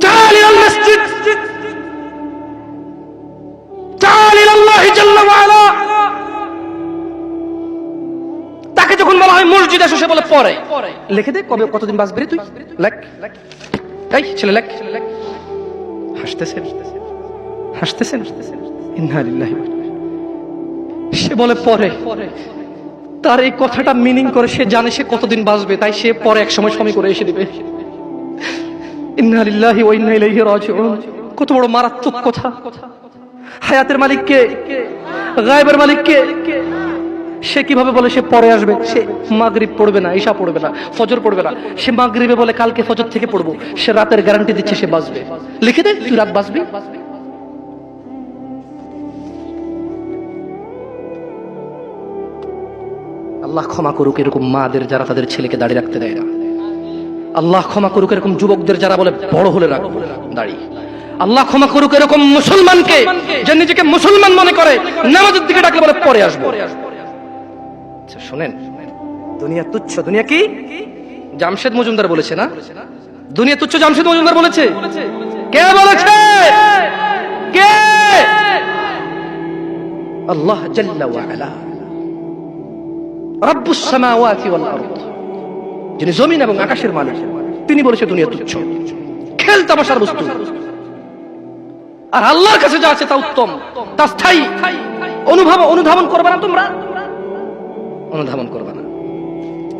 تعال إلى المسجد تعال إلى الله جل وعلا তাকে যখন বলা হয় মসজিদ এসে সে বলে পরে লিখে দে কবে কতদিন বাঁচবি রে তুই লেখ এই ছেলে লেখ হাসতেছেন হাসতেছেন ইন্না লিল্লাহি ওয়া ইন্না ইলাইহি। সে বলে পরে তার এই কথাটা মিনিং করে সে জানে সে কতদিন বাঁচবে তাই সে পরে এক সময় সময় করে এসে দিবে কত বড় মারাত্মক কথা। হায়াতের মালিক কে গায়েবের মালিক কে সে কীভাবে বলে সে পরে আসবে? সে মাগরিব পড়বে না, ঈশা পড়বে না, ফজর পড়বে না। সে মাগরিবে বলে কালকে ফজর থেকে পড়ব। সে রাতের গ্যারান্টি দিচ্ছে সে বাঁচবে। লিখে দে, তুই রাত বাঁচবি? আল্লাহ ক্ষমা করুক, এরকম মাদের যারা তাদের ছেলেকে দাঁড়িয়ে রাখতে দেয় না। আল্লাহ ক্ষমা করুক এরকম যুবকদের যারা বলে, বড় হলে রাখব। দাঁড়িয়ে আল্লাহ ক্ষমা করুক এরকম মুসলমানকে যে নিজেকে মুসলমান মনে করে, নামাজের দিকে ডাকলে বলে, পরে আসব। আচ্ছা শোনেন। দুনিয়া তুচ্ছ। দুনিয়া কি? জামশেদ মজুমদার বলেছে না? দুনিয়া তুচ্ছ জামশেদ মজুমদার বলেছে? কে বলেছে? কে? আল্লাহ জাল্লা ওয়া আলা। রব্বুস সামাওয়াতি ওয়াল আরদ। যিনি জমিন এবং আকাশের মালিক, তিনি বলেছে, দুনিয়া তুচ্ছ। খেল তামাশার বস্তু। আর আল্লাহর কাছে যা আছে তা উত্তম, তা স্থায়ী। অনুভব, অনুধাবন করবে না তোমরা? অনুধাবন করবে না।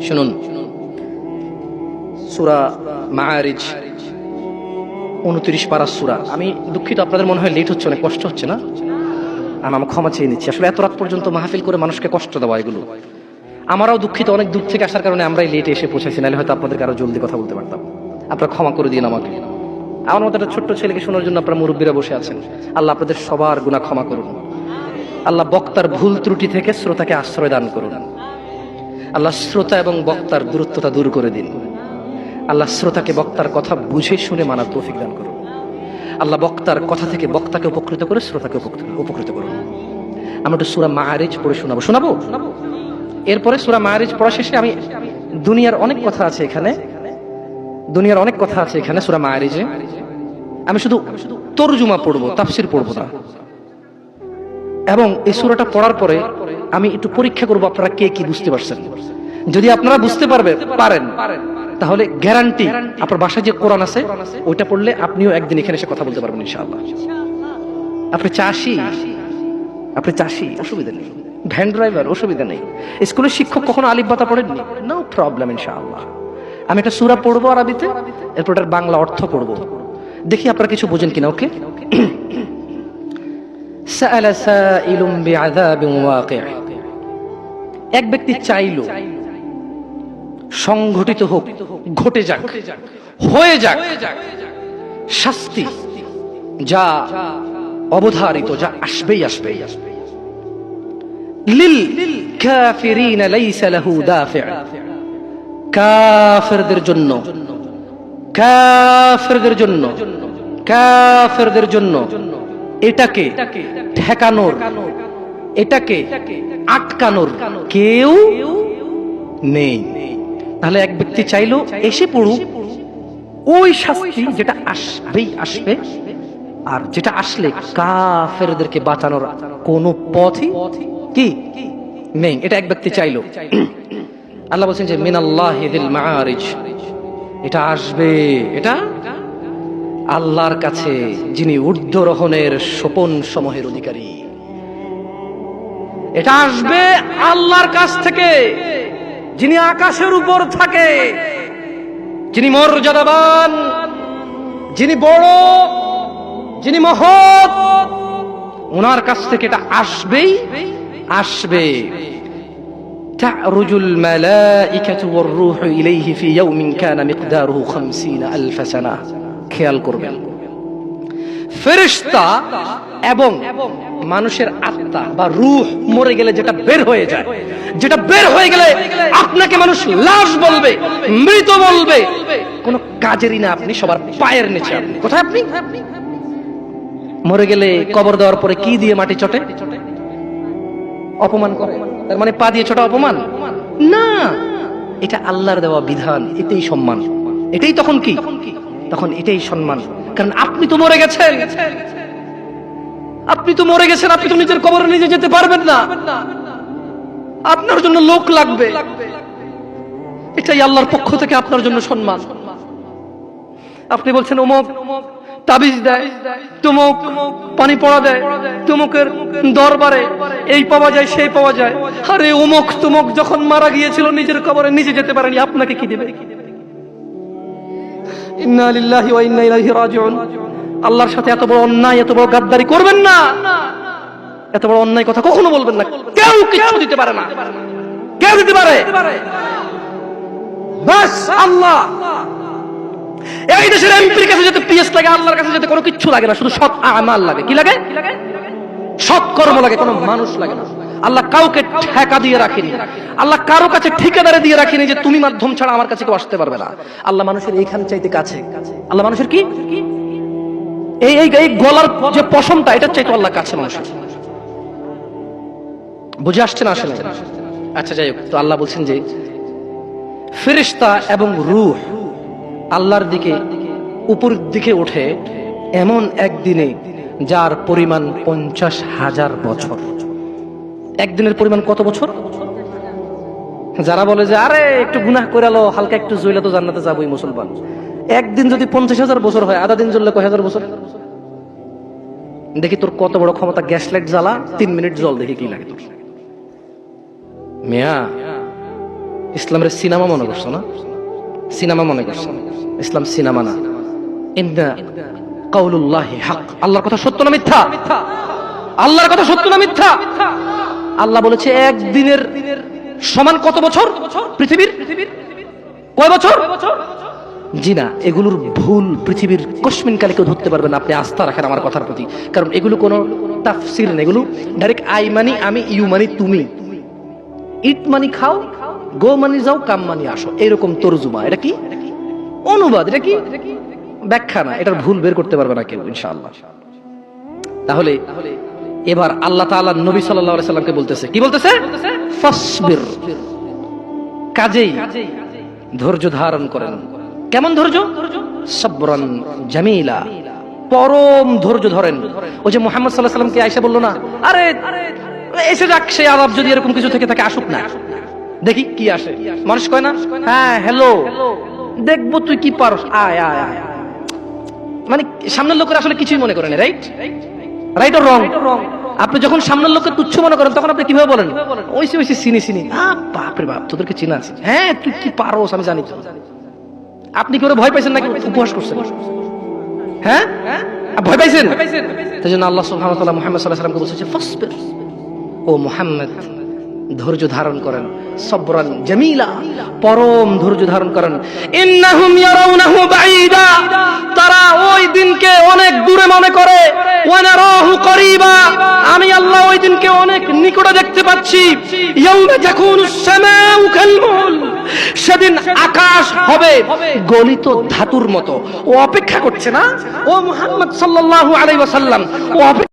শুনুন, সুরা মায়ারিজ উনত্রিশ পারা সুরা। আমি দুঃখিত, আপনাদের মনে হয় লেট হচ্ছে, অনেক কষ্ট হচ্ছে না? আমি আমার ক্ষমা চেয়ে নিচ্ছি। আসলে এত রাত পর্যন্ত মাহফিল করে মানুষকে কষ্ট দেওয়া এগুলো। আমারও দুঃখিত, অনেক দূর থেকে আসার কারণে আমরাই লেটে এসে পৌঁছেছি নাহলে হয়তো আপনাদেরকে আরও জলদি কথা বলতে পারতাম। আপনারা ক্ষমা করে দিন আমাকে। আমার মতো একটা ছোট্ট ছেলেকে শোনার জন্য আপনারা মুরব্বীরা বসে আছেন। আল্লাহ আপনাদের সবার গুণা ক্ষমা করুন। আল্লাহ বক্তার ভুল ত্রুটি থেকে শ্রোতাকে আশ্রয় দান করুন। আল্লাহ শ্রোতা এবং বক্তার দূরত্বতা দূর করে দিন। আল্লাহ শ্রোতাকে বক্তার কথা বুঝে শুনে মানার তৌফিক দান করুন। আল্লাহ বক্তার কথা থেকে বক্তাকে উপকৃত করে শ্রোতাকে উপকৃত- করুন। আমরা একটু সুরা মাহারিজ পড়ে শোনাবো। শোনাবো? এরপরে সুরা মাহারিজ পড়া শেষে আমি দুনিয়ার অনেক কথা আছে এখানে। দুনিয়ার অনেক কথা আছে এখানে সুরা মাহারিজে আমি শুধু তরজুমা পড়ব, তাফসির পড়ব না। এবং এই সুরাটা পড়ার পরে আমি একটু পরীক্ষা করব আপনারা কে কি বুঝতে পারছেন। যদি আপনারা বুঝতে পারবে, পারেন। তাহলে গ্যারান্টি আপনার বাসায় যে কোরআন আছে, ওইটা পড়লে আপনিও একদিন এখানে এসে কথা বলতে পারবেন ইনশাআল্লাহ। আপনি চাষি? আপনি চাষি? অসুবিধা নেই। ভ্যান ড্রাইভার, অসুবিধা নেই। স্কুলের শিক্ষক কখনো আলিফ বাতা পড়েননি? নো প্রবলেম ইনশাআল্লাহ। আমি একটা সুরা পড়ব আরবিতে, এরপর এটার বাংলা অর্থ পড়ব। দেখি আপনারা কিছু বোঝেন কিনা, ওকে? এক ব্যক্তি চাইল, সংঘটিত হোক, ঘটে যাক, হয়ে যাক, শাস্তি যা অবধারিত, যা আসবেই আসবেই আসবেই। লিল কাফিরদের জন্য কাফিরদের জন্য কাফিরদের জন্য এটাকে ঠেকানোর, এটাকে আটকানোর কেউ নেই। তাহলে এক ব্যক্তি চাইলো এসে পড়ুক, ওই শাস্তি যেটা আসবেই আসবে, আর যেটা আসলে কাফেরদেরকে বাঁচানোর কোনো পথই কি? নেই, এটা এক ব্যক্তি চাইলো। আল্লাহ বলছেন যে মিনাল্লাহিদিল মাআরিজ। এটা আসবে, এটা? আল্লাহর কাছে, যিনি ঊর্ধ্বরোহণের সোপন সমূহের অধিকারী। এটা আসবে আল্লাহর কাছ থেকে, যিনি আকাশের উপর থাকে, যিনি মর্যাদাবান, যিনি বড়, যিনি মহৎ। ওনার কাছ থেকে এটা আসবেই আসবে تعرج الملائكة والروح إليه في يوم كان مقداره خمسين ألف سنة খেয়াল করবেন ফেরেশতা এবং মানুষের আত্মা বা রূহ মরে গেলে যেটা বের হয়ে যায় যেটা বের হয়ে গেলে আপনাকে মানুষ লাশ বলবে মৃত বলবে কোন কাজেরই না আপনি সবার পায়ের নিচে আপনি কোথায় আপনি মরে গেলে কবর দেওয়ার পরে কি দিয়ে মাটি চটে অপমান করে। তার মানে পা দিয়ে ছোট অপমান? না। এটা আল্লাহর দেওয়া বিধান, এটাই সম্মান। এটাই তখন কি? তখন এটাই সম্মান। কারণ আপনি তো মরে গেছেন। আপনি তো মরে গেছেন, আপনি তো নিজের কবরে নিজে যেতে পারবেন না। আপনার জন্য লোক লাগবে। এটাই আল্লাহর পক্ষ থেকে আপনার জন্য সম্মান। আপনি বলছেন অমুক তাবিজ দেয়, তুমুক পানি পড়া দেয়, তুমুকের দরবারে এই পাওয়া যায়, সেই পাওয়া যায়। আরে অমুক তুমুক যখন মারা গিয়েছিল নিজের কবরে, নিজে যেতে পারেনি, আপনাকে কি দেবে? আল্লাহর সাথে এত বড় অন্যায়, এত বড় গাদ্দারি করবেন না। এত বড় অন্যায় কথা কখনো বলবেন না। কেউ কিছু দিতে পারে না। কেউ দিতে পারে। বাস আল্লাহ। এই দেশের এমপির কাছে পিএস লাগে, আল্লাহর কাছে কোনো লাগে না, শুধু সৎ লাগে। কি লাগে? সৎ কর্ম লাগে, কোনো মানুষ লাগে না। আল্লাহ কাউকে ঠেকা দিয়ে রাখেনি। আল্লাহ কারও কাছে ঠিকাদারে দিয়ে রাখেনি যে তুমি মাধ্যম ছাড়া আমার কাছে কেউ আসতে পারবে না। আল্লাহ মানুষের এইখান চাইতে কাছে। আল্লাহ মানুষের কি? এই এই এই গলার যে পশমটা এটা চাইতে আল্লাহ কাছে মানুষের। বুঝে আসছে না আসলে? আচ্ছা যাই হোক, তো আল্লাহ বলছেন যে ফেরিস্তা এবং রূহ আল্লাহর দিকে, উপরের দিকে ওঠে এমন একদিনে যার পরিমাণ পঞ্চাশ হাজার বছর। একদিনের পরিমাণ কত বছর? যারা বলে যে, আরে, একটু গুনাহ করে আলো হালকা একটু জইলে তো জান্নাতে যাবোই মুসলমান। একদিন যদি পঞ্চাশ হাজার বছর হয়, আধা দিন জ্বললে কয় হাজার বছর? দেখি তোর কত বড় ক্ষমতা গ্যাস লাইট জ্বালা, তিন মিনিট জল দেখি কি লাগে তোর। মেয়া, ইসলামের সিনেমা মনে করছ না? সিনেমা মনে করছ। ইসলাম সিনেমা না। কাউলুল্লাহি হক। আল্লাহর কথা সত্য না মিথ্যা? আল্লাহর কথা সত্য না মিথ্যা? আল্লাহ বলেছে, একদিনের সমান কত বছর? পৃথিবীর? কয় বছর? জি না, এগুলোর ভুল পৃথিবীর কশ্মিন কালে কেউ ধরতে পারবে না। আপনি আস্থা রাখেন আমার কথার প্রতি। কারণ এগুলো কোনো তাফসির না এগুলো ডাইরেক্ট আই মানি, আমি ইউ মানি, তুমি। ইট মানি খাও গো মানি যাও, কাম মানি আসো। এরকম তরজুমা, এটা কি? অনুবাদ, এটা কি? ব্যাখ্যা না, এটার ভুল বের করতে পারবে না কেউ, ইনশাআল্লাহ। তাহলে, এবার আল্লাহ তাআলা নবী সাল্লাল্লাহু আলাইহি সাল্লামকে বলতেছে, কি বলতেছে? ফাসবির। কাজেই ধৈর্য ধারণ করেন। কেমন ধৈর্য? সবরান জামিলা। পরম ধৈর্য ধরেন। ওই যে মোহাম্মদ সাল্লাহ সাল্লামকে আয়সা বলল না, আরে, এসে যাক সে আলাপ যদি এরকম কিছু থেকে থাকে, আসুক না। দেখি কি আসে। মানুষ কয় না? হ্যাঁ হ্যালো দেখব তুই কি পারস। আয় আয় আয়। মানে সামনের লোকের আসলে কিছুই মনে করেন রাইট রাইট অর রং আপনি যখন সামনের লোককে তুচ্ছ মনে করেন তখন আপনি কীভাবে বলেন? ওইসে ওইসে চিনি চিনি বাপরে বাপ তোদেরকে চিনা আছে। হ্যাঁ তুই কি পারোস আমি জানি। আপনি কি ওরা ভয় পাইছেন নাকি? উপহাস করছেন। হ্যাঁ? ভয় পাইছেন? তাই জন্য আল্লাহ সুবহানাহু ওয়া তাআলা মুহাম্মদ সাল্লাল্লাহু আলাইহি ওয়াসাল্লামকে বলছে ফাসবির। ও মুহাম্মদ। ধৈর্য ধারণ করেন। সবরান জামিলা। পরম ধৈর্য ধারণ করেন। ইন্নাহুম ইয়ারাউনাহু বাঈদা। তারা ওই দিনকে অনেক দূরে মনে করে। ওয়া নারাহু করিবা। আমি আল্লাহ ওই দিনকে অনেক নিকটে দেখতে পাচ্ছি। ইয়াউমা তাকুনুস সামাউ কালমুল। সেদিন আকাশ হবে গলিত ধাতুর মতো। ও অপেক্ষা করছে না? ও মুহাম্মদ সাল্লাল্লাহু আলাইহি ওয়াসাল্লাম, ও